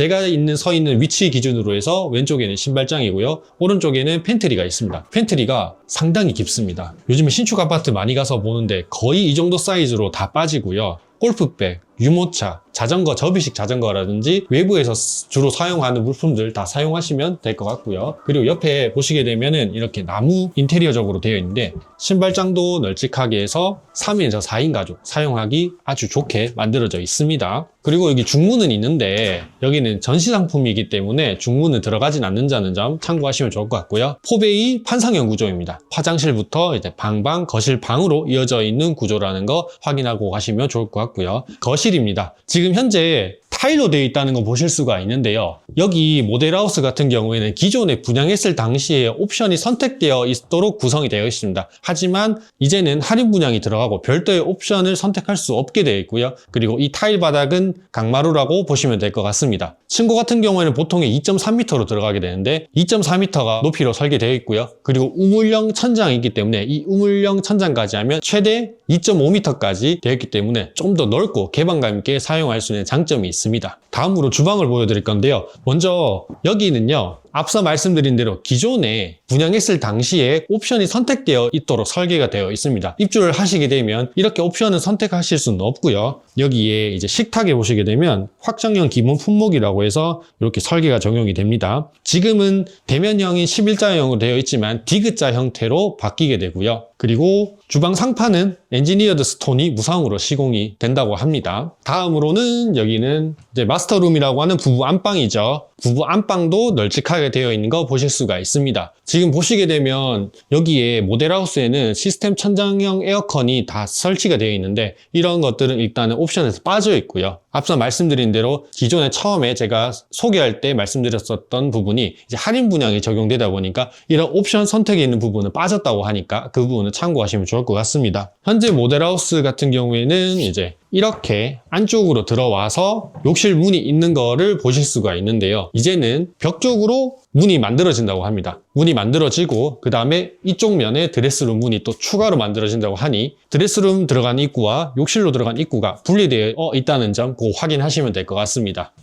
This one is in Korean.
제가 있는 서 있는 위치 기준으로 해서 왼쪽에는 신발장이고요. 오른쪽에는 팬트리가 있습니다. 팬트리가 상당히 깊습니다. 요즘에 신축 아파트 많이 가서 보는데 거의 이 정도 사이즈로 다 빠지고요. 골프백, 유모차, 자전거, 접이식 자전거라든지 외부에서 스- 주로 사용하는 물품들 다 사용하시면 될 것 같고요. 그리고 옆에 보시게 되면은 이렇게 나무 인테리어적으로 되어 있는데 신발장도 널찍하게 해서 3인에서 4인 가족 사용하기 아주 좋게 만들어져 있습니다. 그리고 여기 중문은 있는데 여기는 전시 상품이기 때문에 중문은 들어가진 않는다는 점 참고하시면 좋을 것 같고요. 포베이 판상형 구조입니다. 화장실부터 이제 방방, 거실 방으로 이어져 있는 구조라는 거 확인하고 가시면 좋을 것 같고요. 거실 입니다. 지금 현재 타일로 되어 있다는 거 보실 수가 있는데요. 여기 모델하우스 같은 경우에는 기존에 분양했을 당시에 옵션이 선택되어 있도록 구성이 되어 있습니다. 하지만 이제는 할인 분양이 들어가고 별도의 옵션을 선택할 수 없게 되어 있고요. 그리고 이 타일 바닥은 강마루라고 보시면 될 것 같습니다. 층고 같은 경우에는 보통 2.3m로 들어가게 되는데 2.4m가 높이로 설계되어 있고요. 그리고 우물형 천장이 있기 때문에 이 우물형 천장까지 하면 최대 2.5m까지 되어 있기 때문에 좀 더 넓고 개방감 있게 사용할 수 있는 장점이 있습니다. 다음으로 주방을 보여드릴 건데요. 먼저 여기는요. 앞서 말씀드린 대로 기존에 분양했을 당시에 옵션이 선택되어 있도록 설계가 되어 있습니다. 입주를 하시게 되면 이렇게 옵션을 선택하실 수는 없고요. 여기에 이제 식탁에 보시게 되면 확장형 기본 품목이라고 해서 이렇게 설계가 적용이 됩니다. 지금은 대면형인 11자형으로 되어 있지만 디귿자 형태로 바뀌게 되고요. 그리고 주방 상판은 엔지니어드 스톤이 무상으로 시공이 된다고 합니다. 다음으로는 여기는 이제 마스터룸이라고 하는 부부 안방이죠. 부부 안방도 널찍하게 되어 있는 거 보실 수가 있습니다. 지금 보시게 되면 여기에 모델하우스에는 시스템 천장형 에어컨이 다 설치가 되어 있는데 이런 것들은 일단은 옵션에서 빠져 있고요. 앞서 말씀드린 대로 기존에 처음에 제가 소개할 때 말씀드렸었던 부분이 이제 할인 분양이 적용되다 보니까 이런 옵션 선택에 있는 부분은 빠졌다고 하니까 그 부분은 참고하시면 좋을 것 같습니다. 현재 모델하우스 같은 경우에는 이제 이렇게 안쪽으로 들어와서 욕실 문이 있는 거를 보실 수가 있는데요. 이제는 벽 쪽으로 문이 만들어진다고 합니다. 문이 만들어지고 그 다음에 이쪽 면에 드레스룸 문이 또 추가로 만들어진다고 하니 드레스룸 들어간 입구와 욕실로 들어간 입구가 분리되어 있다는 점 꼭 확인하시면 될 것 같습니다.